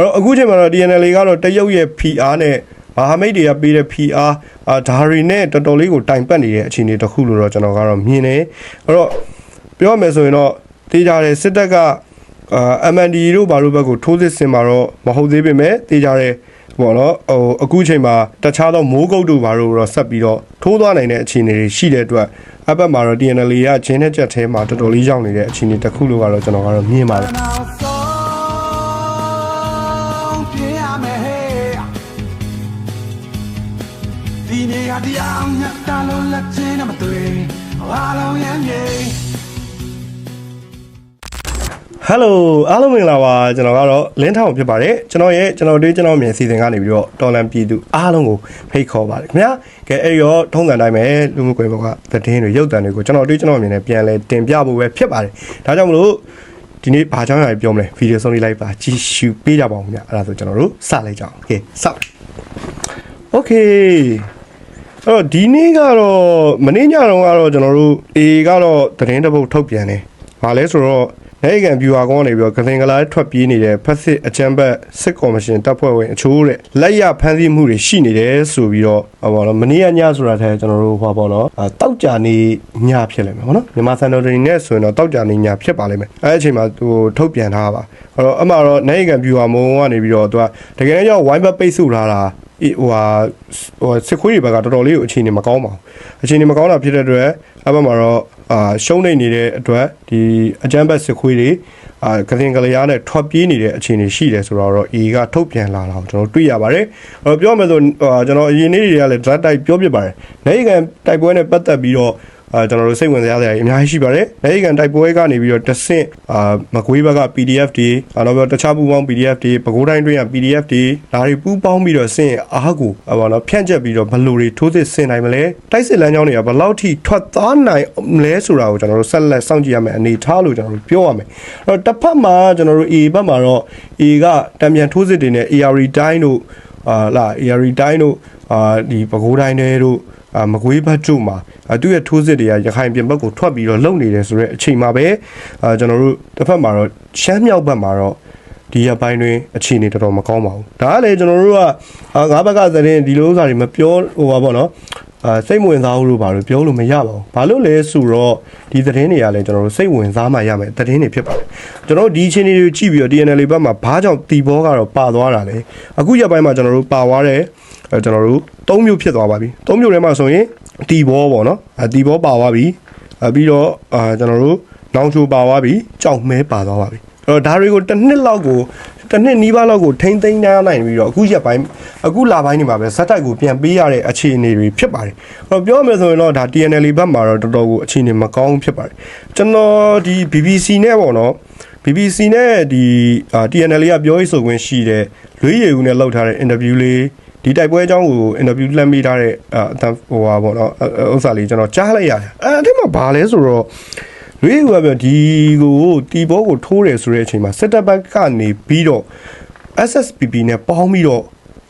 အဲ့တော့အခုချိန်မှာတော့ TNL ကတော့တရုတ်ရဲ့ PR နဲ့မဟာမိတ်တွေကပေးတဲ့ PR အာဒါရီနဲ့တော်တော်လေးကိုတိုင်ပတ်နေတဲ့အခြေအနေတစ်ခုလို့တော့ကျွန်တော်ကတော့မြင်တယ်အဲ့တော့ပြောရမယ်ဆိုရင်တော့တေးကြတဲ့စစ်တပ်ကအာ MND တို့ဘာလို့ဘက်ကိုထိုးစစ်ဆင်မှာတော့မဟုတ်သေးပေမဲ့တေးကြတဲ့ပေါ့နော်ဟိုအခုချိန်မှာတခြားသောမိုးကုတ်တို့ဘာလို့တော့ဆက်ပြီးတော့ထိုးသွားနိုင်တဲ့အခြေအနေတွေရှိတဲ့အတွက်အဘက်မှာတော့ TNL ကဂျင်းနဲ့ကြက်ထဲမှာတော်တော်လေးရောက်နေတဲ့အခြေအနေတစ်ခုလို့ကတော့ကျွန်တော်ကတော့မြင်ပါတယ် တရားမြတ်တာလို့လက်ချင်းနဲ့မတွေ့အားလုံးရမ်းမြေ ဟယ်လိုအားလုံးမင်္ဂလာပါကျွန်တော်ကတော့လင်းထောင်ဖြစ်ပါတယ်ကျွန်တော်ရဲ့ကျွန်တော်တို့ကျွန်တော်မြင်စီစဉ်ကနေပြီးတော့တော်လန်ပြည်သူအားလုံးကိုဖိတ်ခေါ်ပါတယ်ခင်ဗျာကဲအဲ့ရောထုံးစံတိုင်းပဲလူမှုကွန်ရက်ပေါ်ကသတင်းတွေရုပ်သံတွေကိုကျွန်တော်တို့ကျွန်တော်မြင်နေပြန်လဲတင်ပြဖို့ပဲဖြစ်ပါတယ်ဒါကြောင့်မလို့ဒီနေ့ဘာကြောင့်ရပြောမလဲဗီဒီယိုဆုံးလေးလိုက်ပါကြည့်ရှုပေးကြပါဦးခင်ဗျာအဲ့ဒါဆိုကျွန်တော်တို့စလိုက်ကြအောင်โอเคစโอเค အဲ့တော့ဒီနေ့ကတော့မနေ့ညတော့ကတော့ကျွန်တော်တို့ A ကတော့သတင်းတစ်ပုဒ်ထုတ်ပြန်တယ်။ဘာလဲဆိုတော့ နိုင်ငံ viewer ကောင်းကနေပြီးတော့ကစင်ကလာထွက်ပြေးနေတဲ့ဖက်စစ်အချမ်းဘတ်စစ်ကော်မရှင်တပ်ဖွဲ့ဝင်အချိုးတဲ့လက်ရဖမ်းဆီးမှုတွေရှိနေတယ်ဆိုပြီးတော့ဟောပါတော့မနေ့ကညဆိုတာတည်းကျွန်တော်တို့ဟောပါတော့အာတောက်ကြနေညဖြစ်လိမ့်မယ်ဟောနော်မြန်မာစံတော်တွေနဲ့ဆိုရင်တော့တောက်ကြနေညဖြစ်ပါလိမ့်မယ်အဲအချိန်မှာဟိုထုတ်ပြန်ထားပါအဲ့တော့အမှတော့နိုင်ငံ viewer မုံကနေပြီးတော့သူကတကယ်ကြောင့် wine ဘတ်ပိတ်ဆို့ထားတာဟိုဟာဟိုစစ်ခွေးတွေဘက်ကတော်တော်လေးကိုအခြေအနေမကောင်းပါဘူးအခြေအနေမကောင်းတာဖြစ်တဲ့အတွက်အဘက်မှာတော့ အာရှုံးနေနေတဲ့အတွက်ဒီအကြမ်းဖက်စစ်ခွေးတွေအာကလင်ကလျားနဲ့ထွက်ပြေးနေတဲ့အခြေအနေရှိတယ်ဆိုတော့တော့ A ကထုတ်ပြန်လာတာကိုကျွန်တော်တွေ့ရပါတယ်အဲ့တော့ပြောမယ်ဆိုအာကျွန်တော်အရင်နေ့တွေကလည်း draft တိုက်ပြောပြပါတယ်နိုင်ကန်တိုက်ပွဲနဲ့ပတ်သက်ပြီးတော့ အာကျွန်တော်တို့စိတ်ဝင်စားစရာအများကြီးရှိပါတယ်။နိုင်ကန်တိုက်ပွဲကနေပြီးတော့တဆင့်အာမကွေးဘက်က PDF တွေအာနောက်ပြီးတော့တခြားပူပေါင်း PDF တွေပဲခူးတိုင်းတွင်းက PDF တွေဒါတွေပူပေါင်းပြီးတော့ဆင့်အားကိုဟောပါတော့ဖြန့်ကျက်ပြီးတော့ဘယ်လိုတွေထိုးစစ်ဆင်နိုင်မလဲ။တိုက်စစ်လမ်းကြောင်းတွေကဘယ်လောက်ထိထွက်သွားနိုင်မလဲဆိုတာကိုကျွန်တော်တို့ဆက်လက်စောင့်ကြည့်ရမယ်အနေထားလို့ကျွန်တော်တို့ပြောရမယ်။အဲ့တော့တစ်ဖက်မှာကျွန်တော်တို့ A ဘက်မှာတော့ A ကတံပြန်ထိုးစစ်တွေနဲ့ AR တိုင်းတို့အာလာ AR တိုင်းတို့အာဒီပဲခူးတိုင်းတွေတို့အာ မကွေးဘတ်တို့မှာအာသူ့ရဲ့ထိုးစစ်တွေကရခိုင်ပြင်ဘက်ကိုထွက်ပြီးတော့လုံနေတယ်ဆိုတော့အချိန်မှာပဲအာကျွန်တော်တို့တစ်ဖက်မှာတော့ရှမ်းမြောက်ဘက်မှာတော့ဒီရပိုင်းတွင်အခြေအနေတော်တော်မကောင်းပါဘူးဒါကလည်းကျွန်တော်တို့ကအာငါးဘက်ကသတင်းဒီလိုဥစ္စာတွေမပြောဟိုပါပေါ့နော်အာစိတ်ဝင်စားဘူးလို့ပါလို့ပြောလို့မရပါဘူးဘာလို့လဲဆိုတော့ဒီသတင်းတွေကလည်းကျွန်တော်တို့စိတ်ဝင်စားမှရမယ်သတင်းတွေဖြစ်ပါတယ်ကျွန်တော်တို့ဒီအခြေအနေတွေကြည့်ပြီးတော့ DNL ဘက်မှာဘာကြောင့်တီဘောကတော့ပါသွားတာလဲအခုရက်ပိုင်းမှာကျွန်တော်တို့ပါသွားတယ်အဲကျွန်တော်တို့ ၃မျိုးဖြစ်သွားပါပြီ၃မျိုးထဲမှာဆိုရင်တီဘောပေါ့နော်အဲတီဘောပါသွားပြီအဲပြီးတော့အာကျွန်တော်တို့လောင်ချိုပါသွားပြီကြောက်မဲပါသွားပါပြီအဲ့တော့ဒါတွေကိုတစ်နှစ်လောက်ကိုတစ်နှစ်နီးပါးလောက်ကိုထိမ့်သိမ်းနိုင်ပြီးတော့အခုရက်ပိုင်းအခုလပိုင်းနေမှာပဲဇက်တိုက်ကိုပြန်ပေးရတဲ့အခြေအနေတွေဖြစ်ပါတယ်အဲ့တော့ပြောရမယ်ဆိုရင်တော့ဒါ TNL ဘက်မှာတော့တော်တော်ကိုအခြေအနေမကောင်းဖြစ်ပါတယ်ကျွန်တော်ဒီ BBC နဲ့ပေါ့နော် BBC နဲ့ဒီအာ TNL ကပြောရေးဆိုခွင့်ရှိတဲ့လွေးရည်ဦးနဲ့လောက်ထားတဲ့ interview လေး ဒီတိုက်ပွဲအကြောင်းကို interview လက်မိထားတဲ့အအတန်ဟိုဟာပေါ့နော်ဥစ္စာလေးကျွန်တော်ကြားလိုက်ရတယ်အဲအဲ့ဒီမှာဘာလဲဆိုတော့လွေးရည်ဦးကပြောဒီကိုတီဘောကိုထိုးတယ်ဆိုတဲ့အချိန်မှာစစ်တပ်ဘက်ကနေပြီးတော့ SSPP နဲ့ပေါင်းပြီးတော့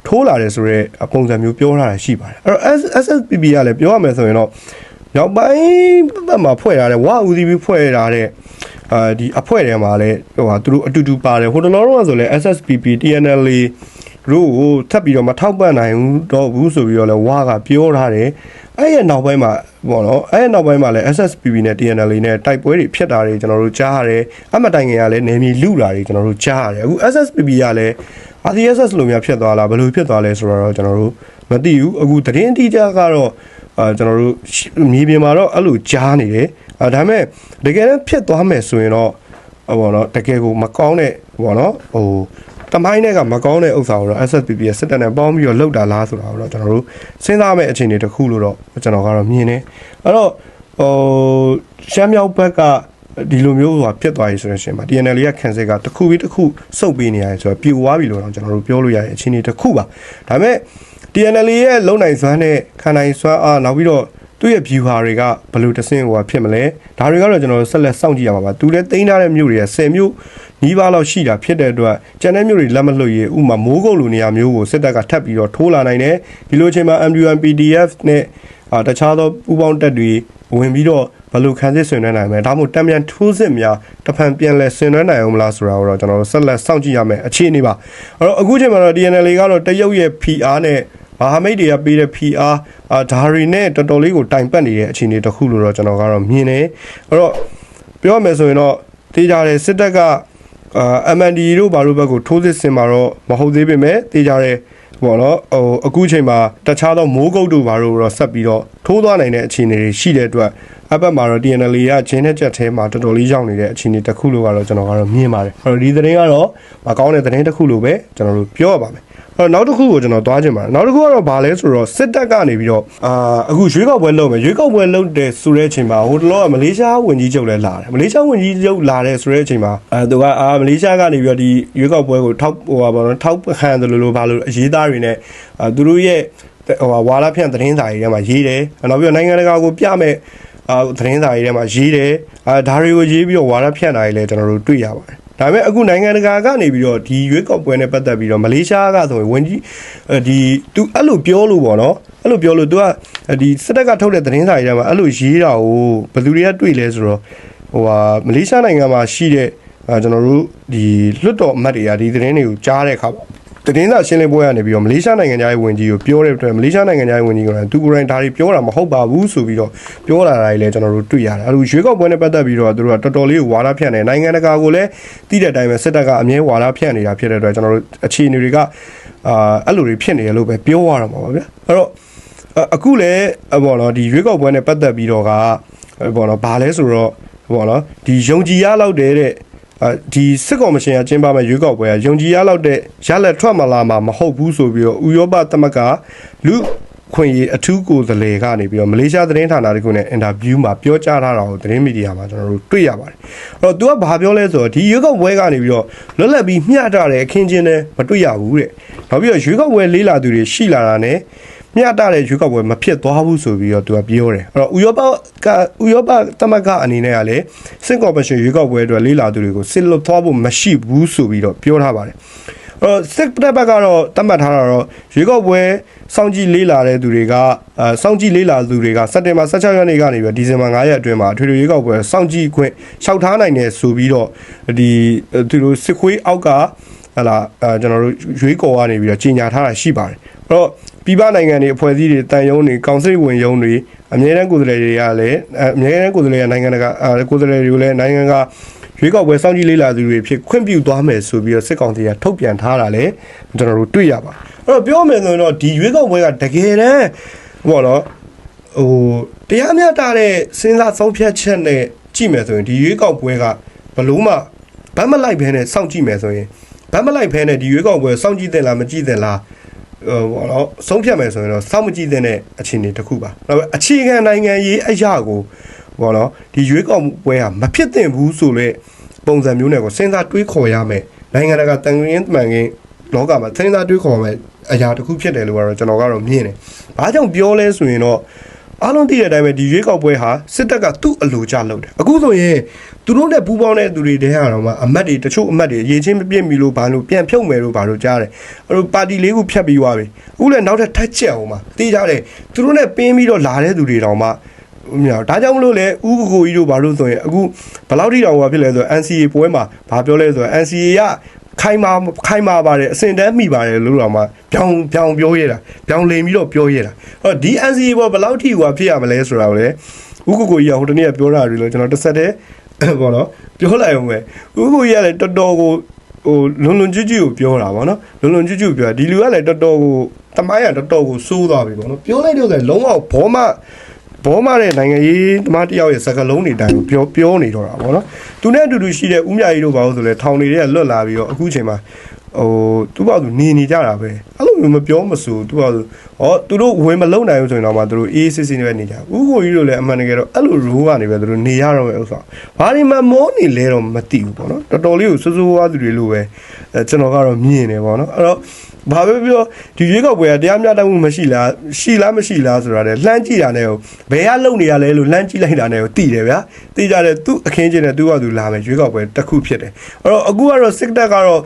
ထိုးလာတယ်ဆိုတော့ပုံစံမျိုးပြောထားတာရှိပါတယ်အဲ့တော့ SSPP ကလည်းပြောရမယ်ဆိုရင်တော့မြောက်ပိုင်းဘက်မှာဖွဲ့ထားတဲ့ဝဦးစီးပြီးဖွဲ့ထားတဲ့အာဒီအဖွဲ့ထဲမှာလည်းဟိုဟာသူတို့အတူတူပါတယ်ဟိုတလောတော့ဆိုလဲ SSPP TNLA တို့ကိုထပ်ပြီးတော့မထောက်ပံ့နိုင်ဘူးတော့ဘူးဆိုပြီးတော့လဲဝါကပြောထားတယ်အဲ့ရဲ့နောက်ပိုင်းမှာပေါ့နော်အဲ့ရဲ့နောက်ပိုင်းမှာလဲ SSPP နဲ့ TNLA နဲ့တိုက်ပွဲတွေဖြစ်တာတွေကျွန်တော်တို့ကြားရတယ်အမတိုင်ငယ်ကလည်းနေမီလူတာတွေကျွန်တော်တို့ကြားရတယ်အခု SSPP ကလည်း RCSS လိုများဖြစ်သွားလားဘယ်လိုဖြစ်သွားလဲဆိုတော့ကျွန်တော်တို့မသိဘူးအခုသတင်းတိကျကတော့အာကျွန်တော်တို့မြေပြင်မှာတော့အဲ့လိုကြားနေတယ်အဲဒါပေမဲ့တကယ်တော့ဖြစ်သွားမယ်ဆိုရင်တော့ဟိုပေါ့နော်တကယ်ကိုမကောင်းတဲ့ဟိုပေါ့နော်ဟို တမိုင်းနဲ့ကမကောင်းတဲ့ဥစ္စာကိုတော့ SSPP ရဲ့စစ်တပ်နဲ့ပေါင်းပြီးတော့လှုပ်တာလားဆိုတာကိုတော့ကျွန်တော်တို့စဉ်းစားမယ့်အခြေအနေတစ်ခုလို့တော့ကျွန်တော်ကတော့မြင်တယ်အဲ့တော့ဟိုရှမ်းမြောက်ဘက်ကဒီလိုမျိုးဟိုဖြစ်သွားပြီဆိုရင်ရှင်မှာ TNL ရဲ့ခံစစ်ကတစ်ခုပြီးတစ်ခုစုပ်ပေးနေရတယ်ဆိုတော့ပြိုသွားပြီလို့တော့ကျွန်တော်တို့ပြောလို့ရတဲ့အခြေအနေတစ်ခုပါဒါပေမဲ့ TNL ရဲ့လုံနိုင်စွမ်းနဲ့ခံနိုင်စွမ်းအားနောက်ပြီးတော့သူ့ရဲ့ view ဟာတွေကဘယ်လိုတဆင့်ဟိုဟာဖြစ်မလဲဒါတွေကတော့ကျွန်တော်တို့ဆက်လက်စောင့်ကြည့်ရမှာပါသူလည်းသိမ်းထားတဲ့မြို့တွေက10မြို့ နီးပါးလောက်ရှိတာဖြစ်တဲ့အတွက်ကျန်တဲ့မြို့တွေလက်မလွတ်ရဥမာမိုးကုတ်လိုနေရာမျိုးကိုစစ်တပ်ကထပ်ပြီးတော့ထိုးလာနိုင်တယ်ဒီလိုအချိန်မှာ MUN PDF နဲ့အာတခြားသောပူးပေါင်းတပ်တွေဝင်ပြီးတော့ဘယ်လိုခံစစ်ဆင်နွှဲနိုင်မလဲဒါမှမဟုတ်တံပြန်ထိုးစစ်များတစ်ဖန်ပြန်လဲဆင်နွှဲနိုင်အောင်မလားဆိုတာကိုတော့ကျွန်တော်တို့ဆက်လက်စောင့်ကြည့်ရမယ်အခြေအနေပါအဲ့တော့အခုချိန်မှာတော့ DNL ကတော့တရုတ်ရဲ့ PR နဲ့မဟာမိတ်တွေကပေးတဲ့ PR အာဒါရီနဲ့တော်တော်လေးကိုတိုင်ပတ်နေတဲ့အခြေအနေတစ်ခုလို့တော့ကျွန်တော်ကတော့မြင်တယ်အဲ့တော့ပြောရမယ်ဆိုရင်တော့တေးကြတယ်စစ်တပ်က အာ MND တို့ဘာလို့ဘက်ကိုထိုးစစ်ဆင်မှာတော့မဟုတ်သေးပေမဲ့တေးကြတယ်ပေါ့နော်ဟိုအခုချိန်မှာတခြားသောမိုးကုတ်တို့ဘာလို့တော့ဆက်ပြီးတော့ထိုးသွားနိုင်တဲ့အခြေအနေတွေရှိတဲ့အတွက်အဘက်မှာတော့ DNL ကဂျင်းနဲ့ချက်ထဲမှာတော်တော်လေးရောက်နေတဲ့အခြေအနေတစ်ခုလို့ကတော့ကျွန်တော်ကတော့မြင်ပါတယ်အဲ့တော့ဒီသတင်းကတော့မကောင်းတဲ့သတင်းတစ်ခုလို့ပဲကျွန်တော်တို့ပြောရပါမယ်အဲ့ တော့နောက်တစ်ခုကိုကျွန်တော်သွားချင်ပါတယ်နောက်တစ်ခုကတော့ဗာလဲဆိုတော့စစ်တပ်ကနေပြီးတော့အာအခုရွေးကောက်ပွဲလုပ်မယ်ရွေးကောက်ပွဲလုပ်တယ်ဆိုတဲ့အချိန်မှာဟိုတလောကမလေးရှားဝန်ကြီးချုပ်လည်းလာတယ်မလေးရှားဝန်ကြီးချုပ်လာတယ်ဆိုတဲ့အချိန်မှာအဲသူကအာမလေးရှားကနေပြီးတော့ဒီရွေးကောက်ပွဲကိုထောက်ဟိုပါဘောနော်ထောက်ခံတယ်လို့လို့ဘာလို့အရေးသားတွေနဲ့အာသူတို့ရဲ့ဟိုပါဝါလာဖြန့်သတင်းစာတွေထဲမှာရေးတယ်နောက်ပြီးတော့နိုင်ငံတကာကိုပြမဲ့အာသတင်းစာတွေထဲမှာရေးတယ်အာဒါတွေကိုရေးပြီးတော့ဝါရဖြန့်တာတွေလည်းကျွန်တော်တို့တွေ့ရပါတယ် ဒါပေမဲ့အခုနိုင်ငံတကာကနေပြီးတော့ဒီရွေးကောက်ပွဲနဲ့ပတ်သက်ပြီးတော့မလေးရှားကဆိုရင်ဝင်ကြီးဒီသူအဲ့လိုပြောလို့ပေါ့နော်အဲ့လိုပြောလို့ तू ကဒီစစ်တပ်ကထုတ်တဲ့သတင်းစာတွေထဲမှာအဲ့လိုရေးတာကိုဘယ်သူတွေကတွေ့လဲဆိုတော့ဟိုဟာမလေးရှားနိုင်ငံမှာရှိတဲ့အာကျွန်တော်တို့ဒီလွတ်တော်အမတ်တွေကဒီသတင်းတွေကိုကြားတဲ့အခါ သတင်းစာရှင်းလင်းပွဲကနေပြီးတော့မလေးရှားနိုင်ငံသားရဲ့ဝင်ကြီးကိုပြောတဲ့အတွက်မလေးရှားနိုင်ငံသားရဲ့ဝင်ကြီးကလည်းသူကိုယ်တိုင်ဒါတွေပြောတာမဟုတ်ပါဘူးဆိုပြီးတော့ပြောလာတာတွေလည်းကျွန်တော်တို့တွေ့ရတယ်အဲ့လိုရွေးကောက်ပွဲနဲ့ပတ်သက်ပြီးတော့သူတို့ကတော်တော်လေးကိုဝါဒဖြန့်နေနိုင်ငံတကာကိုလည်းသိတဲ့အတိုင်းပဲစစ်တပ်ကအမြဲဝါဒဖြန့်နေတာဖြစ်တဲ့အတွက်ကျွန်တော်တို့အခြေအနေတွေကအာအဲ့လိုတွေဖြစ်နေရလို့ပဲပြောရတော့မှာပါဗျာအဲ့တော့အခုလည်းဘောနော်ဒီရွေးကောက်ပွဲနဲ့ပတ်သက်ပြီးတော့ကဘောနော်ဘာလဲဆိုတော့ဘောနော်ဒီယုံကြည်ရလောက်တဲ့တဲ့အဲ ဒီစစ်ကော်မရှင်ကကျင်းပမဲ့ရွေးကောက်ပွဲကယုံကြည်ရလောက်တဲ့ရလက်ထွက်မလာမှာမဟုတ်ဘူးဆိုပြီးတော့ဥရောပသမဂ္ဂလူခွင့်ရေးအထူးကိုယ်စားလှယ်ကနေပြီးတော့မလေးရှားသတင်းဌာနတခုနဲ့အင်တာဗျူးမှာပြောကြားထားတာကိုသတင်းမီဒီယာမှာကျွန်တော်တို့တွေ့ရပါတယ်။အဲ့တော့ तू ကဘာပြောလဲဆိုတော့ဒီရွေးကောက်ပွဲကနေပြီးတော့လွတ်လပ်ပြီးမျှတတဲ့အခင်းချင်းနဲ့မတွေ့ရဘူးတဲ့။နောက်ပြီးတော့ရွေးကောက်ပွဲလေးလာသူတွေရှိလာတာနဲ့ မျှတတဲ့ရွေးကောက်ပွဲမဖြစ်သွားဘူးဆိုပြီးတော့သူကပြောတယ်အဲ့တော့ဥရောပကဥရောပသမဂ္ဂအနေနဲ့ကလည်းစစ်ကော်မရှင်ရွေးကောက်ပွဲအတွက်လေးလာသူတွေကိုစစ်လွတ်သွားဖို့မရှိဘူးဆိုပြီးတော့ပြောထားပါတယ်အဲ့တော့စစ်တပ်ဘက်ကတော့တတ်မှတ်ထားတာတော့ရွေးကောက်ပွဲစောင့်ကြည့်လေးလာတဲ့သူတွေကအဲစောင့်ကြည့်လေးလာသူတွေကစက်တင်ဘာ16ရက်နေ့ကနေပြီးဒီဇင်ဘာ9ရက်အတွင်းမှာအထွေထွေရွေးကောက်ပွဲစောင့်ကြည့်ခွင့်လျှောက်ထားနိုင်တယ်ဆိုပြီးတော့ဒီသူတို့စစ်ခွေးအောက်ကဟလာအဲကျွန်တော်တို့ရွေးကော်ကနေပြီးတော့ကြီးညာထားတာရှိပါတယ်အဲ့တော့ ပြည်ပနိုင်ငံတွေအဖွဲ့အစည်းတွေတန်ယုံတွေကောင်စစ်ဝင်ယုံတွေအမြဲတမ်းကိုယ်စားလှယ်တွေကလည်းအမြဲတမ်းကိုယ်စားလှယ်ကနိုင်ငံတကာအဲကိုယ်စားလှယ်တွေကိုလည်းနိုင်ငံကရွေးကောက်ပွဲစောင့်ကြည့်လေ့လာသူတွေဖြစ်ခွင့်ပြုသွားမယ်ဆိုပြီးတော့စစ်ကောင်စီကထုတ်ပြန်ထားတာလည်းကျွန်တော်တို့တွေ့ရပါအဲ့တော့ပြောမယ်ဆိုရင်တော့ဒီရွေးကောက်ပွဲကတကယ်တမ်းဟောနော်ဟိုတရားမျှတတဲ့စဉ်းစားဆုံးဖြတ်ချက်နဲ့ကြည့်မယ်ဆိုရင်ဒီရွေးကောက်ပွဲကဘလို့မှဗတ်မလိုက်ဘဲနဲ့စောင့်ကြည့်မယ်ဆိုရင်ဗတ်မလိုက်ဘဲနဲ့ဒီရွေးကောက်ပွဲစောင့်ကြည့်တယ်လားမကြည့်တယ်လား ဟိုဘောနော်ဆုံးဖြတ်မယ်ဆိုရင်တော့စောင့်မကြည့်တဲ့အခြေအနေတစ်ခုပါ။နောက်အခြေခံနိုင်ငံရေးအရာကိုဘောနော်ဒီရွေးကောက်ပွဲဟာမဖြစ်သင့်ဘူးဆိုလေပုံစံမျိုးနဲ့ကိုစဉ်းစားတွေးခေါ်ရမယ်။နိုင်ငံတကာတန်ခင်းတမန်ခင်းလောကမှာစဉ်းစားတွေးခေါ်မယ်အရာတစ်ခုဖြစ်တယ်လို့ကတော့ကျွန်တော်ကတော့မြင်တယ်။ဘာကြောင့်ပြောလဲဆိုရင်တော့ အားလုံးသိတဲ့အတိုင်းပဲဒီရွေးကောက်ပွဲဟာစစ်တပ်ကသူ့အလိုကျလုပ်တယ်အခုဆိုရင်သူတို့နဲ့ပူးပေါင်းတဲ့သူတွေတဲဟာတော့မှအမတ်တွေတချို့အမတ်တွေအရေးချင်းမပြည့်မီလို့ဘာလို့ပြန်ဖြုတ်မယ်လို့ဘာလို့ကြားတယ်အဲ့လိုပါတီလေးခုဖြတ်ပြီးသွားပြီအခုလည်းနောက်ထပ်ထပ်ချက်အောင်ပါတေးကြတယ်သူတို့နဲ့ပင်းပြီးတော့လာတဲ့သူတွေတောင်မှမြောက်ဒါကြောင့်မလို့လေဥကကိုကြီးတို့ဘာလို့ဆိုရင်အခုဘယ်လောက်ထိတောင်ဟောဖြစ်လဲဆိုတော့ NCA ပွဲမှာဘာပြောလဲဆိုတော့ NCA က ခိုင်မာခိုင်မာပါတယ်အစင်တန်းမိပါတယ်လို့တော့မှပြောင်းပြောင်းပြောရတာပြောင်းလိန်ပြီးတော့ပြောရတာအဲ့တော့ဒီ NCA ဘောဘယ်လောက်ထိဟိုဖြစ်ရမလဲဆိုတာကိုလေဥကကိုကြီးကဟိုတနေ့ကပြောတာတွေလို့ကျွန်တော်တစ်ဆက်တည်းပေါ့နော်ပြောလိုက်အောင်ပဲဥကကိုကြီးကလည်းတော်တော်ကိုဟိုလွန်လွန်ကျွတ်ကျွတ်ကိုပြောတာပေါ့နော်လွန်လွန်ကျွတ်ကျွတ်ပြောဒီလူကလည်းတော်တော်ကိုတမိုင်းကတော်တော်ကိုစိုးသွားပြီပေါ့နော်ပြောလိုက်တော့ဆိုလုံးဝဘောမ ဘောမတဲ့နိုင်ငံရေးဓမ္မတယောက်ရဲ့စကားလုံးတွေတိုင်းကိုပြောပြောနေတော့တာပေါ့နော်သူနဲ့အတူတူရှိတဲ့ဥမြကြီးတို့ဘာလို့ဆိုလဲထောင်တွေကလွတ်လာပြီးတော့အခုချိန်မှာ ဟိုသူ့ဘာသူနေနေကြတာပဲအဲ့လိုမျိုးမပြောမဆိုသူ့ဘာသူဟောသူတို့ဝင်မလုံနိုင်ဘူးဆိုရင်တော့မှသူတို့အေးစစ်စစ်နဲ့ပဲနေကြဥကိုကြီးတို့လည်းအမှန်တကယ်တော့အဲ့လိုရိုးကနေပဲသူတို့နေရတော့မယ်ဥစ္စာဘာဒီမှာမောနေလဲတော့မသိဘူးပေါ့နော်တော်တော်လေးကိုစိုးစိုးဝါးသူတွေလိုပဲအဲကျွန်တော်ကတော့မြင်နေပေါ့နော်အဲ့တော့ဘာပဲပြောဒီရွေးကောက်ပွဲကတရားမျှတမှုမရှိလားရှိလားမရှိလားဆိုတာလေလှမ်းကြည့်တာနဲ့ကိုဘယ်ကလုံနေရလဲလို့လှမ်းကြည့်လိုက်တာနဲ့ကိုသိတယ်ဗျာသိကြတယ်သူ့အခင်းချင်းနဲ့သူ့ဘာသူလာမယ်ရွေးကောက်ပွဲတစ်ခုဖြစ်တယ်အဲ့တော့အခုကတော့စစ်တပ်ကတော့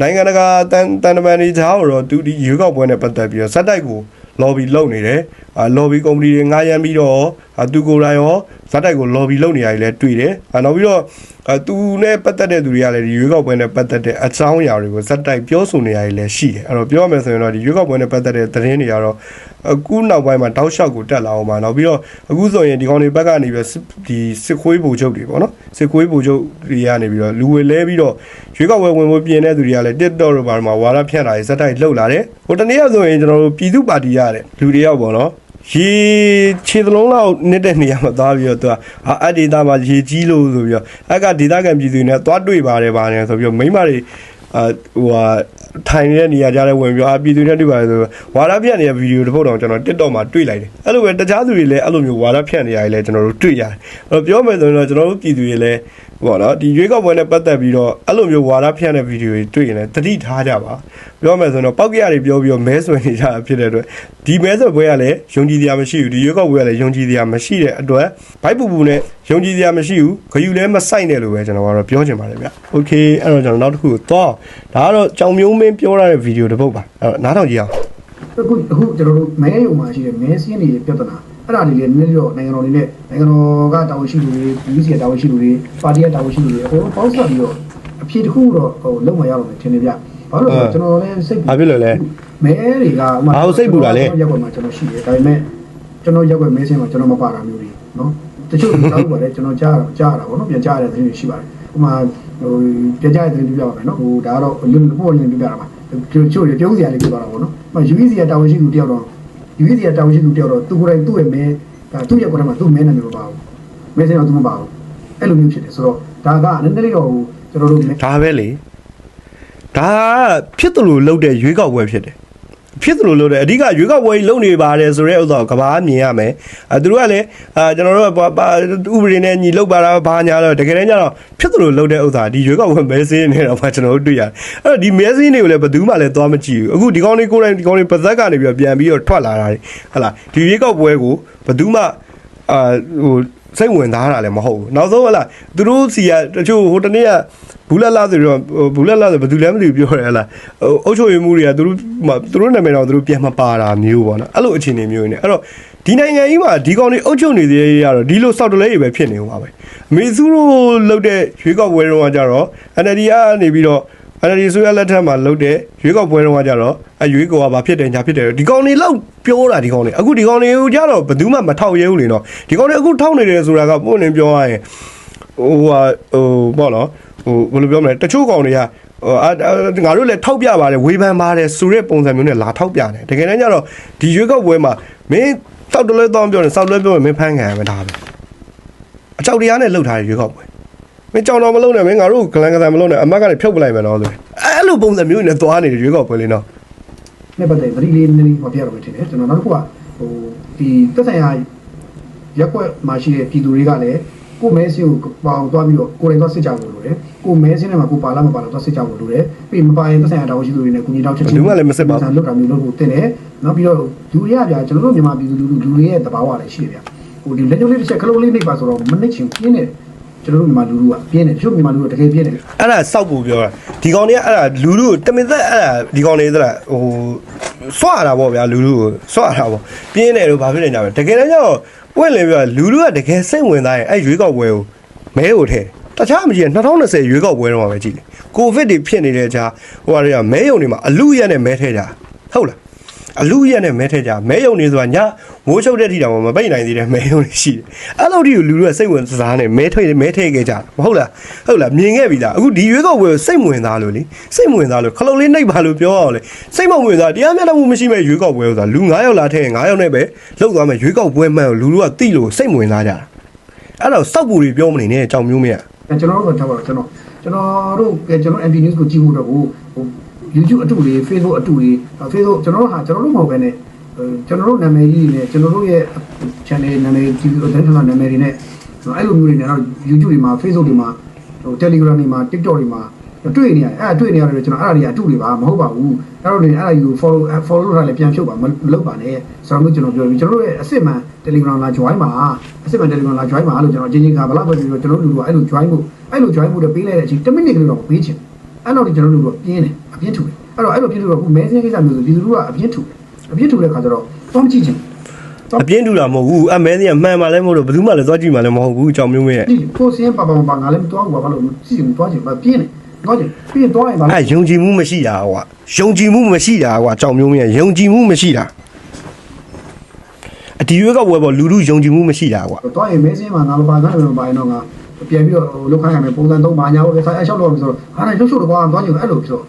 နိုင်ငံတကာတန်တန်တမန်တွေကြားတော့သူဒီရွေးကောက်ပွဲနဲ့ပတ်သက်ပြီးတော့ဇက်တိုက်ကို lobby လုပ်နေတယ်အာ lobby ကုမ္ပဏီတွေငှားရမ်းပြီးတော့အာသူကိုယ်တိုင်ရောဇက်တိုက်ကို lobby လုပ်နေရတယ်လည်းတွေ့တယ်အဲနောက်ပြီးတော့အဲသူနဲ့ပတ်သက်တဲ့သူတွေကလည်းဒီရွေးကောက်ပွဲနဲ့ပတ်သက်တဲ့အကြောင်းအရာတွေကိုဇက်တိုက်ပြောဆိုနေရတယ်လည်းရှိတယ်အဲ့တော့ပြောရမယ်ဆိုရင်တော့ဒီရွေးကောက်ပွဲနဲ့ပတ်သက်တဲ့သတင်းတွေကတော့အခုနောက်ပိုင်းမှာတောက်လျှောက်ကိုတက်လာအောင်ပါနောက်ပြီးတော့အခုဆိုရင်ဒီကောင်တွေဘက်ကနေပြီးတော့စစ်ဒီစစ်ခွေးဗိုလ်ချုပ်တွေပေါ့နော်စစ်ခွေးဗိုလ်ချုပ်တွေကနေပြီးတော့လူဝေလဲပြီးတော့ရွေးကောက်ပွဲဝင်ဖို့ပြင်တဲ့သူတွေကလည်း TikTok တို့ဘာတွေမှာဝါဒဖြန့်တာတွေဇက်တိုက်လှုပ်လာတယ်ဟိုတနေ့ကဆိုရင်ကျွန်တော်တို့ပြည်သူပါတီရတဲ့လူတွေရောက်ပေါ့နော် ရေခြေသလုံးလောက်နေတဲ့နေရာမှာသွားပြီးတော့သူကဟာအဒေတာမှာရေကြီးလို့ဆိုပြီးတော့အကဒေတာကံပြည်သူတွေနဲ့သွားတွေ့ပါတယ်ဗာနေဆိုပြီးတော့မိမတွေအာဟိုဟာထိုင်နေတဲ့နေရာကြားထဲဝင်ပြီးတော့အာပြည်သူတွေနဲ့တွေ့ပါတယ်ဆိုတော့ဝါရပြန့်နေတဲ့ဗီဒီယိုတစ်ပုဒ်တော့ကျွန်တော် TikTok မှာတွေ့လိုက်တယ်အဲ့လိုပဲတခြားသူတွေလည်းအဲ့လိုမျိုးဝါရဖြန့်နေရတယ်လည်းကျွန်တော်တို့တွေ့ရတယ်အဲ့တော့ပြောမယ်ဆိုရင်တော့ကျွန်တော်တို့ပြည်သူတွေလည်း ပေါ့နော်ဒီရွေးကောက်ပွဲနဲ့ပတ်သက်ပြီးတော့အဲ့လိုမျိုးဝါရဖြန့်တဲ့ဗီဒီယိုတွေတွေ့ရင်လည်းတတိထားကြပါပြောမယ်ဆိုရင်တော့ပောက်ကရတွေပြောပြီးတော့မဲဆွယ်နေကြတာဖြစ်တဲ့အတွက်ဒီမဲဆွယ်ပွဲကလည်းယုံကြည်တရားမရှိဘူးဒီရွေးကောက်ပွဲကလည်းယုံကြည်တရားမရှိတဲ့အတွက်ဘိုက်ပူပူနဲ့ယုံကြည်တရားမရှိဘူးဂယူလည်းမဆိုင်နဲ့လို့ပဲကျွန်တော်ကတော့ပြောချင်ပါတယ်ဗျโอเคအဲ့တော့ကျွန်တော်နောက်တစ်ခုကိုသွားဒါကတော့ကြောင်မျိုးမင်းပြောရတဲ့ဗီဒီယိုတစ်ပုဒ်ပါအဲ့တော့နားထောင်ကြည့်အောင် အခုအခုကျွန်တော်တို့မဲရုံမှာရှိတဲ့မဲစင်းတွေပြဿနာ အဲ့ဒါတွေလည်းနည်းနည်းတော့နိုင်ငံတော်တွေနဲ့နိုင်ငံတော်ကတာဝန်ရှိသူတွေ UC ကတာဝန်ရှိသူတွေပါတီကတာဝန်ရှိသူတွေအကုန်လုံးပေါင်းစပ်ပြီးတော့အဖြေတစ်ခုတော့ဟိုလုံးမရတော့မယ်ထင်နေဗျဘာလို့လဲဆိုတော့ကျွန်တော်လည်းစိတ်ဘာဖြစ်လို့လဲမဲတွေကဘာလို့စိတ်ပူတာလဲရက်ွက်မှာကျွန်တော်ရှိတယ်ဒါပေမဲ့ကျွန်တော်ရက်ွက်မဲစင်းမှာကျွန်တော်မပါတာမျိုးတွေနော်တချို့တောက်ပါတယ်ကျွန်တော်ကြားတာကြားတာဗောနော်ပြန်ကြားရတဲ့သတင်းတွေရှိပါတယ်ဥပမာဟိုပြန်ကြားရတဲ့သတင်းပြပြပါမယ်နော်ဟိုဒါကတော့လွတ်လွတ်ပေါ်ရင်ပြပြတာပါတချို့ပြုံးစရာလေးပြပါတာဗောနော်ဥပမာ UC ကတာဝန်ရှိသူတယောက်တော့ UC ကတာဝန်ရှိသူတယောက်တော့သူကိုယ်တိုင်သူ့ရဲ့မဲဒါသူ့ရဲ့ကိုယ်တိုင်မှာသူ့မဲနာမည်မပါဘူးမဲစင်းတော့သူမပါဘူးအဲ့လိုမျိုးဖြစ်တယ်ဆိုတော့ဒါကနည်းနည်းလေးတော့ဟိုကျွန်တော်တို့မဲဒါပဲလေဒါကဖြစ်တယ်လို့လုပ်တဲ့ရွေးကောက်ပွဲဖြစ်တယ် ဖြစ်တယ်လို့လုပ်တယ်အဓိကရွေးကောက်ပွဲကြီးလုပ်နေပါတယ်ဆိုတဲ့ဥစ္စာကိုကဘာမြင်ရမယ်အဲသူတို့ကလည်းအာကျွန်တော်တို့ကပါဥပဒေနဲ့ညီလုပ်ပါတာဘာညာတော့တကယ်တမ်းကျတော့ဖြစ်တယ်လို့လုပ်တဲ့ဥစ္စာဒီရွေးကောက်ပွဲမဲစင်းနေတော့မှကျွန်တော်တို့တွေ့ရတယ်အဲ့တော့ဒီမဲစင်းတွေကိုလည်းဘယ်သူမှလည်းသွားမကြည့်ဘူးအခုဒီကောင်းလေးကိုယ်တိုင်ဒီကောင်းလေးပါဇက်ကနေပြီးတော့ပြန်ပြီးတော့ထွက်လာတာတွေဟလာဒီရွေးကောက်ပွဲကိုဘယ်သူမှအာဟို စိတ်ဝင်စားတာလည်းမဟုတ်ဘူးနောက်ဆုံးဟလာသူတို့စီကတချို့ဟိုတနေ့ကဘူးလက်လာဆိုတော့ဘူးလက်လာဆိုဘယ်သူလဲမသိဘူးပြောတယ်ဟလာအုတ်ချုပ်ရမှုတွေကသူတို့သူတို့နာမည်တော့သူတို့ပြန်မပါတာမျိုးပေါ့နော်အဲ့လိုအခြေအနေမျိုးနေအဲ့တော့ဒီနိုင်ငံကြီးမှာဒီကောင်တွေအုတ်ချုပ်နေသေးရတော့ဒီလိုစောက်တလဲတွေပဲဖြစ်နေဦးပါပဲအမေစုတို့လောက်တဲ့ရွေးကောက်ပွဲတုန်းကကြတော့ NLD ကနေပြီးတော့ NLD ဆိုရလက်ထက်မှာလုပ်တဲ့ရွေးကောက်ပွဲတုန်းကကြတော့အရွေးကောကဘာဖြစ်တယ်ညာဖြစ်တယ်ဒီကောင်တွေလောက်ပြောတာဒီကောင်တွေအခုဒီကောင်တွေကိုကြတော့ဘယ်သူမှမထောက်ရဲဘူးလေနော်ဒီကောင်တွေအခုထောက်နေတယ်ဆိုတာကပုံနေပြောရရင်ဟိုဟာဟိုပေါ့နော်ဟိုဘယ်လိုပြောမလဲတချို့ကောင်တွေကဟိုအာငါတို့လည်းထောက်ပြပါတယ်ဝေဖန်ပါတယ်ဆိုတဲ့ပုံစံမျိုးနဲ့လာထောက်ပြတယ်တကယ်တမ်းကျတော့ဒီရွေးကောက်ပွဲမှာမင်းစောက်တလဲတောင်းပြောတယ်စောက်တလဲပြောရင်မင်းဖမ်းခံရမှာဒါပဲအကြောက်တရားနဲ့လှုပ်ထားတဲ့ရွေးကောက်ပွဲ မင်းကြောင်တော်မလုံးနဲ့မင်းငါတို့ဂလန်ကစားမလုံးနဲ့အမတ်ကနေဖြုတ်ပလိုက်မယ်နော်ဆိုအဲ့လိုပုံစံမျိုးနဲ့သွားနေတယ်ရွေးကောက်ပွဲလေးနော်နဲ့ပတ်သက်သတိလေးနည်းနည်းဟောပြရတော့မယ်ထင်တယ်ကျွန်တော်နောက်တစ်ခုကဟိုဒီသက်ဆိုင်ရာရက်ွက်မှာရှိတဲ့ပြည်သူတွေကလည်းကိုမဲစင်းကိုပေါအောင်သွားပြီးတော့ကိုယ်တိုင်သွားစစ်ကြဖို့လိုတယ်ကိုမဲစင်းထဲမှာကိုပါလာမပါလာသွားစစ်ကြဖို့လိုတယ်ပြီးမပါရင်သက်ဆိုင်ရာတာဝန်ရှိသူတွေနဲ့ကုညီတောက်ချက်ချင်းလုပ်တာမျိုးလုပ်ဖို့တင်တယ်နောက်ပြီးတော့လူရပြကျွန်တော်တို့မြန်မာပြည်သူလူလူလူတွေရဲ့တဘာဝလည်းရှိတယ်ဗျဟိုဒီလက်ကျုပ်လေးတစ်ချက်ကလေးလေးနှိပ်ပါဆိုတော့မနှိပ်ချင်ပြင်းတယ် ကျွန်တော်တို့မြန်မာလူလူကပြင်းတယ်တချို့မြန်မာလူလူတကယ်ပြင်းတယ်အဲ့ဒါစောက်ဖို့ပြောတာဒီကောင်တွေကအဲ့ဒါလူလူတမင်သက်အဲ့ဒါဒီကောင်တွေသလားဟိုစွရတာပေါ့ဗျာလူလူကိုစွရတာပေါ့ပြင်းတယ်လို့ဘာဖြစ်နေကြမလဲတကယ်တမ်းကျတော့ပွင့်လေပြောလူလူကတကယ်စိတ်ဝင်သားရင်အဲ့ရွေးကောက်ပွဲကိုမဲကိုထဲတခြားမကြည့်2020ရွေးကောက်ပွဲတော့ပဲကြည့်လေကိုဗစ်တွေဖြစ်နေတဲ့ကြားဟိုဟာတွေကမဲယုံတွေမှာအလူရက်နဲ့မဲထဲကြဟုတ်လား အလူရက်နဲ့မဲထဲကြမဲယုံနေဆိုတာညမိုးချုပ်တဲ့ထိတောင်မပိတ်နိုင်သေးတဲ့မဲယုံတွေရှိတယ်အဲ့လိုထိကိုလူလူကစိတ်ဝင်စားနေမဲထွေမဲထဲခဲ့ကြတာမဟုတ်လားဟုတ်လားမြင်ခဲ့ပြီလားအခုဒီရွေးကောက်ပွဲကိုစိတ်ဝင်စားလို့လေစိတ်ဝင်စားလို့ခလုံးလေးနှိပ်ပါလို့ပြောအောင်လေစိတ်မဝင်စားတရားမျှတမှုမရှိမဲ့ရွေးကောက်ပွဲဆိုတာလူ9ယောက်လာထဲ9ယောက်နဲ့ပဲလောက်သွားမယ်ရွေးကောက်ပွဲမှန်ကိုလူလူကတိလို့စိတ်ဝင်စားကြတာအဲ့တော့စောက်ပူတွေပြောမနေနဲ့ကြောင်မျိုးမရကျွန်တော်တို့ကထားပါတော့ကျွန်တော်ကျွန်တော်တို့ကျွန်တော် MP News ကိုကြည့်ဖို့တော့ဟို YouTube အတူတွေ Facebook အတူတွေ Facebook ကျွန်တော်တို့ဟာကျွန်တော်တို့မဟုတ်ဘဲနဲ့ကျွန်တော်တို့နာမည်ကြီးတွေနဲ့ကျွန်တော်တို့ရဲ့ channel နာမည်ကြီးတို့တဲ့နာမည်တွေနဲ့အဲ့လိုမျိုးတွေနဲ့တော့ YouTube တွေမှာ Facebook တွေမှာဟို Telegram တွေမှာ TikTok တွေမှာတွေ့နေရတယ်အဲ့တွေ့နေရတယ်ကျွန်တော်အဲ့ဒါတွေအတူတွေပါမဟုတ်ပါဘူးအဲ့တော့နေအဲ့ဒါယူ follow follow ထားလည်းပြန်ဖြုတ်ပါမလုပ်ပါနဲ့ဆိုတော့ကျွန်တော်ပြောပြီးကျွန်တော်တို့ရဲ့အစ်စ်မှန် Telegram လာ join ပါအစ်စ်မှန် Telegram လာ join ပါလို့ကျွန်တော်ချင်းချင်းကဘလောက်ပဲပြီးတော့ကျွန်တော်တို့လူကအဲ့လို join ဖို့အဲ့လို join ဖို့တော့ပေးလိုက်တဲ့အချိန်10မိနစ်ကလေးတော့ပေးချင်အဲ့တော့ကျွန်တော်တို့ကပြင်းတယ် အပြင်းထူတယ်အဲ့တော့အဲ့လိုပြင်းထူတော့ခုမဲစင်းကိစ္စမျိုးဆိုဒီလူကအပြင်းထူတယ်အပြင်းထူတဲ့ခါကျတော့သွားမကြည့်ချင်အပြင်းထူတာမဟုတ်ဘူးအမဲစီကမှန်မှလည်းမဟုတ်တော့ဘယ်သူမှလည်းသွားကြည့်မှလည်းမဟုတ်ဘူးအကြောင်းမျိုးရဲ့ဒီကိုစင်းပါပါပါငါလည်းမတော်ဘူးဘာလို့စီစဉ်သွားချင်ပါပြင်းနေသွားချင်ပြင်းသွားရင်ပါအဲယုံကြည်မှုမရှိတာကွာယုံကြည်မှုမရှိတာကွာအကြောင်းမျိုးရဲ့ယုံကြည်မှုမရှိတာအဒီရွက်ကဝယ်ပေါ်လူလူယုံကြည်မှုမရှိတာကွာသွားရင်မဲစင်းမှာငါလိုပါငါလိုပါရင်တော့ငါပြန်ပြီးတော့လောက်ခိုင်းရမယ်ပုံစံသုံးပါညာဟုတ်လေဆိုင်အလျှောက်လို့ဆိုတော့ဟာလည်းရုပ်ရှုပ်တော့ကွာသွားချင်အဲ့လိုဆို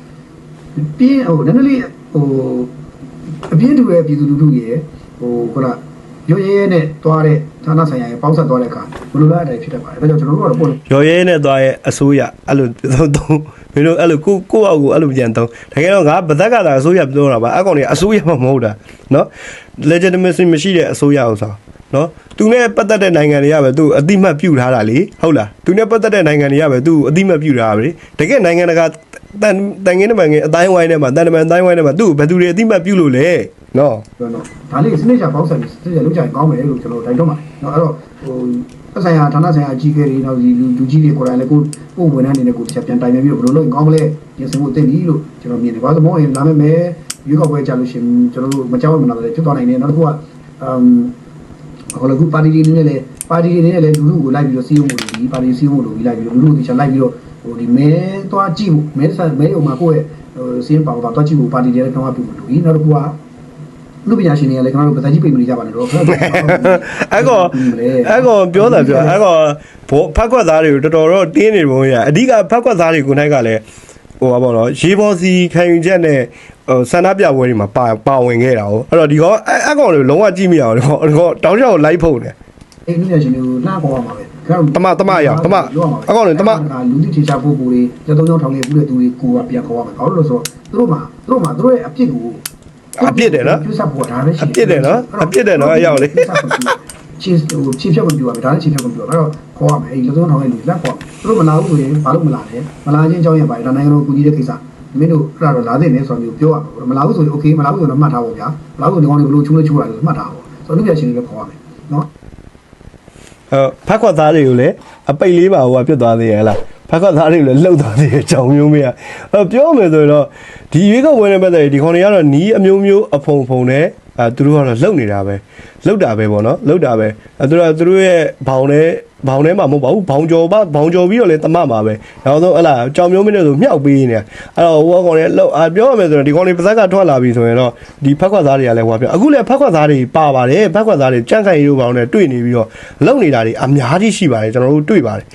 ပြင်းဟိုနည်းနည်းလေးဟိုအပြင်းတူရဲ့ပြည်သူလူထုရဲ့ဟိုခုနရွရဲရဲနဲ့သွားတဲ့ဌာနဆိုင်ရာရဲ့ပေါင်းဆက်သွားတဲ့အခါဘယ်လိုလဲအဲ့ဒါဖြစ်တတ်ပါတယ်ဒါကြောင့်ကျွန်တော်တို့ကတော့ပို့ရော်ရဲနဲ့သွားရဲ့အစိုးရအဲ့လိုသုံးမင်းတို့အဲ့လိုကိုကိုအောက်ကိုအဲ့လိုပြန်သုံးတကယ်တော့ငါဗသက်ကသာအစိုးရပြောတာပါအကောင်ကြီးအစိုးရမှမဟုတ်တာနော် legitimacy မရှိတဲ့အစိုးရဥစ္စာနော်သူနဲ့ပတ်သက်တဲ့နိုင်ငံတွေကပဲသူ့အတိမတ်ပြုထားတာလေဟုတ်လားသူနဲ့ပတ်သက်တဲ့နိုင်ငံတွေကပဲသူ့အတိမတ်ပြုထားတာပဲတကယ်နိုင်ငံတကာ တန်တန်ငင်းတဲ့နိုင်ငံအတိုင်းဝိုင်းထဲမှာတန်တမန်အတိုင်းဝိုင်းထဲမှာသူ့ဘယ်သူတွေအတိမတ်ပြုလို့လဲနော် ပြောတော့ဒါလေးစနစ်ချပေါင်းဆက်ပြီးစနစ်ချလုပ်ကြရင်ကောင်းမယ်လို့ကျွန်တော်တိုက်တော့ပါတယ်เนาะအဲ့တော့ဟိုအဆိုင်ရာဌာနဆိုင်ရာအကြီးအကဲတွေနောက်ဒီလူကြီးတွေကိုယ်တိုင်လည်းကိုကိုဝန်ထမ်းတွေနဲ့ကိုတစ်ချက်ပြန်တိုင်ပြန်ပြီးတော့ဘယ်လိုလုပ်ရင်ကောင်းမလဲပြင်ဆင်ဖို့တင့်ပြီလို့ကျွန်တော်မြင်တယ်ဘာလို့မောရင်လာမယ်မယ်ရွေးကောက်ပွဲကြလို့ရှိရင်ကျွန်တော်တို့မကြောက်မနာလည်းဖြစ်သွားနိုင်တယ်နောက်တစ်ခုကအမ်ဟိုလည်းခုပါတီတွေနဲ့လည်းပါတီတွေနဲ့လည်းလူလူကိုလိုက်ပြီးတော့စီးရုံးဖို့လိုပြီပါတီစီးရုံးဖို့လိုပြီလိုက်ပြီးတော့လူလူကိုတခြားလိုက်ပြီးတော့ဟို ဒီမဲသွားကြည့်ဖို့မဲဆက်မဲဥမှာကိုယ့်ရဲ့ဟိုစီးရင်ပါတော့သွားကြည့်ဖို့ပါတီတွေလည်းကောင်းပါပြီလို့လိုပြီနောက်တစ်ခုကလူပညာရှင်တွေကလည်းကျွန်တော်တို့ပသက်ကြီးပိတ်မနေကြပါနဲ့တော့ခင်ဗျာအဲ့ကောအဲ့ကောပြောတာပြောအဲ့ကောဘောဖက်ခွက်သားတွေကိုတော်တော်တော့တင်းနေပုံရအဓိကဖက်ခွက်သားတွေကိုနိုင်ကလည်းဟိုပါဘောနော်ရေဘောစီခံယူချက်နဲ့ဟိုဆန္ဒပြပွဲတွေမှာပါပါဝင်ခဲ့တာ哦အဲ့တော့ဒီကောအဲ့အဲ့ကောင်တွေလုံးဝကြည့်မရအောင်ဒီကောဒီကောတောင်းချောက်လိုက်ဖုန်တယ် အဲ့လူရရှင်တွေကိုလှပေါ်ရမှာပဲတမတမရတမအကောင်လေတမလူတိထေချာပို့ကိုတွေရသုံးချောင်းထောင်နေဘူးတဲ့သူတွေကိုကပြန်ခေါ်ရမှာဘာလို့လဲဆိုတော့သူတို့မှာသူတို့မှာသူတို့ရဲ့အပြစ်ကိုအပြစ်တယ်နော်အပြစ်တယ်နော်အပြစ်တယ်နော်အရောက်လေချင်းဟိုချင်းဖြတ်ဝင်ပြောရမယ်ဒါလည်းချင်းဖြတ်ဝင်ပြောရမယ်အဲ့တော့ခေါ်ရမယ်အဲ့လက်သွန်းထောင်ရဲ့လူလက်ခေါ်သူတို့မလာဘူးဆိုရင်ဘာလို့မလာလဲမလာခြင်းအကြောင်းရပါတယ်ဒါနိုင်ငံတော်ကူညီတဲ့ကိစ္စမင်းတို့အဲ့ဒါတော့လာတဲ့နေဆိုမျိုးပြောရမှာမလာဘူးဆိုရင် okay မလာဘူးဆိုတော့မှတ်ထားပါဗျာမလာဘူးဆိုဒီကောင်တွေဘလို့ချုံးလို့ချိုးရတယ်ဆိုမှတ်ထားပါဆိုတော့လူပြချင်းတွေလည်းခေါ်ရမယ် ဖက်ခွက်သားတွေကိုလည်းအပိတ်လေးပါဟိုကပြတ်သွားသေးရဲ့ဟလားဖက်ခွက်သားတွေကိုလည်းလှုပ်သွားသေးရဲ့အကြောင်းမျိုးမရအဲ့ပြောမယ်ဆိုရင်တော့ဒီရွေးကောက်ပွဲနဲ့ပတ်သက်ပြီးဒီခေါင်းတွေကတော့နီးအမျိုးမျိုးအဖုံဖုံနဲ့အဲသူတို့ကတော့လှုပ်နေတာပဲလှုပ်တာပဲပေါ့နော်လှုပ်တာပဲအဲသူတို့ကသူတို့ရဲ့ဘောင်နဲ့ဘောင်ထဲမှာမဟုတ်ပါဘူးဘောင်ကျော်ပါဘောင်ကျော်ပြီးတော့လည်းတမမှာပဲနောက်ဆုံးဟလာကြောင်မျိုးမင်းတို့ဆိုမြောက်ပေးနေတာအဲ့တော့ဟိုကောင်တွေလှုပ်အာပြောရမယ်ဆိုရင်ဒီကောင်တွေပါဇက်ကထွက်လာပြီဆိုရင်တော့ဒီဖက်ခွက်သားတွေကလည်းဟိုကပြောအခုလည်းဖက်ခွက်သားတွေပါပါတယ်ဖက်ခွက်သားတွေကြန့်ခိုင်ရိုးဘောင်နဲ့တွေ့နေပြီးတော့လှုပ်နေတာတွေအများကြီးရှိပါတယ်ကျွန်တော်တို့တွေ့ပါတယ်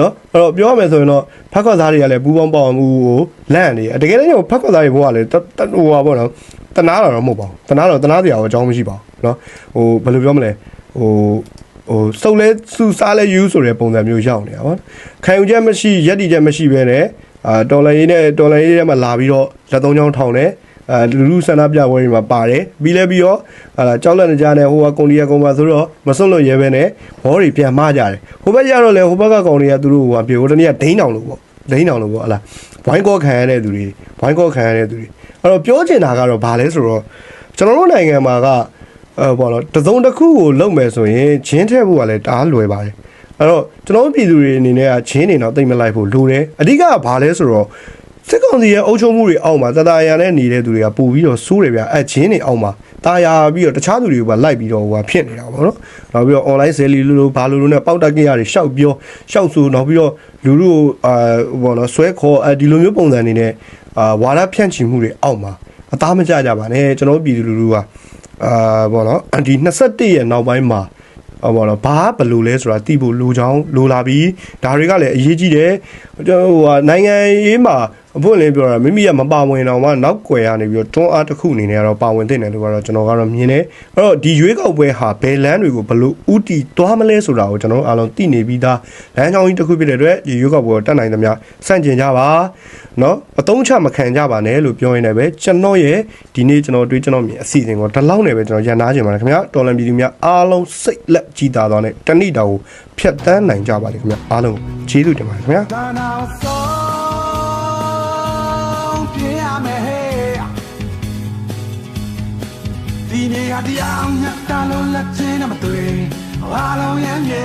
နော်အဲ့တော့ပြောရမယ်ဆိုရင်တော့ဖက်ခွက်သားတွေကလည်းပူပေါင်းပေါအောင်မှုကိုလန့်နေတယ်တကယ်တမ်းကျဖက်ခွက်သားတွေဘဝကလည်းဟိုပါပေါ့နော်တနာတာတော့မဟုတ်ပါဘူးတနာတော့တနာတရားတော့အကြောင်းမရှိပါဘူးနော်ဟိုဘယ်လိုပြောမလဲဟို ဟိုစုပ်လဲစူစားလဲယူဆိုတဲ့ပုံစံမျိုးရောက်နေတာပေါ့ခံယူချက်မရှိရက်တီချက်မရှိဘဲနဲ့အာတော်လိုင်းရေးနဲ့တော်လိုင်းရေးထဲမှာလာပြီးတော့လက်သုံးချောင်းထောင်တယ်အဲလူလူဆန္ဒပြပွဲတွေမှာပါတယ်ပြီးလဲပြီးတော့ဟာလာကြောက်လက်နေကြတဲ့ဟိုကကွန်ဒီယာကွန်ပါဆိုတော့မစွန့်လို့ရဲပဲနဲ့ဘောတွေပြန်မကြတယ်ဟိုဘက်ကျတော့လေဟိုဘက်ကကောင်တွေကသူတို့ဟိုကပြေဟိုတနေ့ကဒိန်းတောင်လို့ပေါ့ဒိန်းတောင်လို့ပေါ့ဟလာဘိုင်းကောခံရတဲ့သူတွေဘိုင်းကောခံရတဲ့သူတွေအဲ့တော့ပြောချင်တာကတော့ဘာလဲဆိုတော့ကျွန်တော်တို့နိုင်ငံမှာက အဲဘောတော့တစုံတစ်ခုကိုလုပ်မယ်ဆိုရင်ဂျင်းထည့်ဖို့ကလည်းတအားလွယ်ပါတယ်အဲ့တော့ကျွန်တော်တို့ပြည်သူတွေအနေနဲ့ကဂျင်းနေတော့တိတ်မလိုက်ဖို့လိုတယ်အဓိကကဘာလဲဆိုတော့စစ်ကောင်စီရဲ့အုပ်ချုပ်မှုတွေအောက်မှာတတရာနဲ့နေတဲ့သူတွေကပို့ပြီးတော့စိုးတယ်ဗျအဲဂျင်းတွေအောက်မှာတာယာပြီးတော့တခြားသူတွေကပါလိုက်ပြီးတော့ဟိုဖြစ်နေတာပေါ့နော်နောက်ပြီးတော့ online ဇယ်လီလိုလိုဘာလိုလိုနဲ့ပေါက်တက်ကြရတွေရှောက်ပြောရှောက်ဆိုနောက်ပြီးတော့လူလူကိုအာဘောနော်ဆွဲခေါ်အဲဒီလိုမျိုးပုံစံနေနဲ့အာဝါဒဖြန့်ချီမှုတွေအောက်မှာအသားမကြကြပါနဲ့ကျွန်တော်တို့ပြည်သူလူထုက အာဘောနော်ဒီ21ရဲ့နောက်ပိုင်းမှာဟောဘောနော်ဘာဘယ်လိုလဲဆိုတာသိဖို့လိုချောင်းလိုလာပြီးဒါတွေကလည်းအရေးကြီးတယ်ဟိုဟာနိုင်ငံရေးမှာ အဖို့လည်းပြောတာမိမိကမပါဝင်တော့မှနောက်ွယ်ရနေပြီးတော့တွန်းအားတစ်ခုအနေနဲ့ကတော့ပါဝင်သင့်တယ်လို့ကတော့ကျွန်တော်ကတော့မြင်တယ်အဲ့တော့ဒီရွေးကောက်ပွဲဟာဘယ်လမ်းတွေကိုဘယ်လိုဥတီသွားမလဲဆိုတာကိုကျွန်တော်တို့အားလုံးသိနေပြီးသားလမ်းကြောင်းကြီးတစ်ခုဖြစ်တဲ့အတွက်ဒီရွေးကောက်ပွဲကိုတတ်နိုင်သမျှစန့်ကျင်ကြပါเนาะအတုံးချမခံကြပါနဲ့လို့ပြောရင်းနဲ့ပဲကျွန်တော်ရဲ့ဒီနေ့ကျွန်တော်တွေးကျွန်တော်မြင်အစီအစဉ်ကိုဒီလောက်နဲ့ပဲကျွန်တော်ရန်နာချင်ပါတယ်ခင်ဗျာတော်လန်ပြည်သူများအားလုံးစိတ်လက်ကြည်သာသွားနဲ့တဏိတာကိုဖျက်တမ်းနိုင်ကြပါလေခင်ဗျာအားလုံးကျေးဇူးတင်ပါတယ်ခင်ဗျာ ဒီနေ့ဟာတရားညတာလို့လက်ချင်းနဲ့မတွေ့အားလုံးရမ်းမြေ